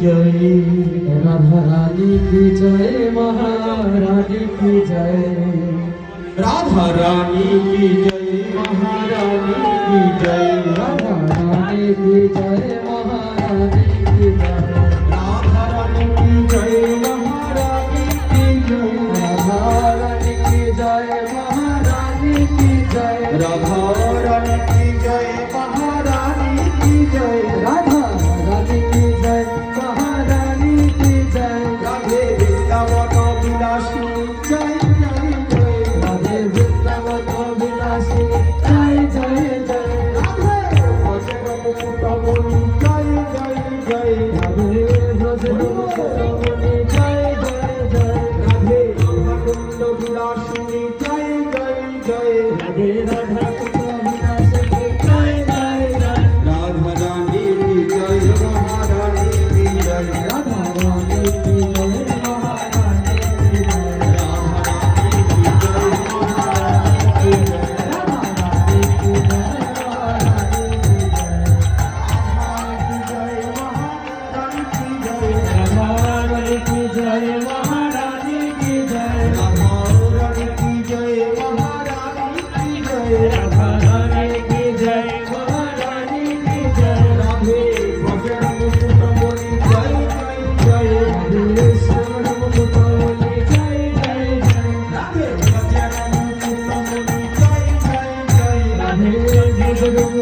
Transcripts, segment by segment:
জয় রাধা রানী কি জয়, মহারানী কি জয়? রাধা রানী কি জয়, মহারানী কি জয়? রাধা রানী কি জয়, মহারানী কি জয়? রাধা রানী কি জয়, মহারানী কি জয়? রাধা রানী কি জয়, মহারানী কি জয়? রাধা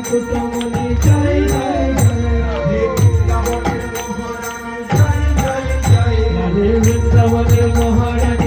কুটমনি চাই চাই রাধে বৃন্দাবনের মহারানী চাই চাই রাধে বৃন্দাবনের মহারানী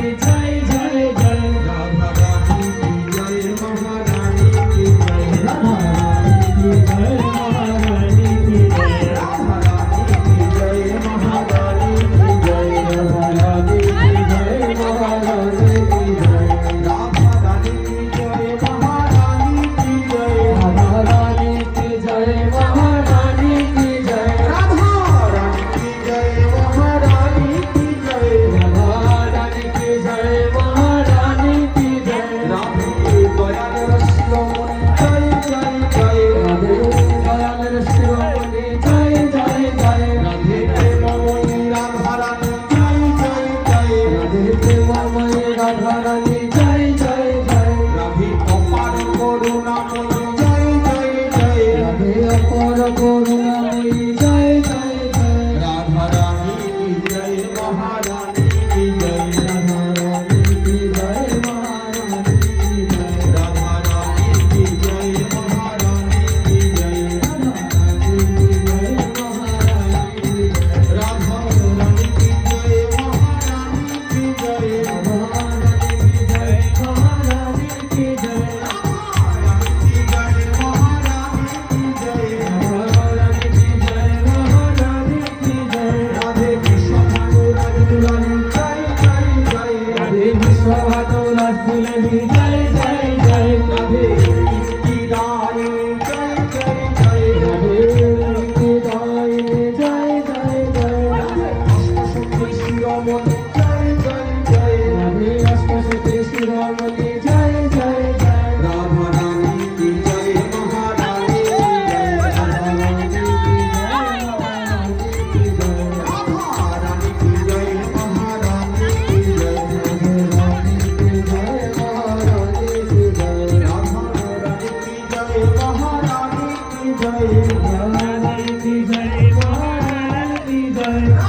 Hare Krishna. Bye.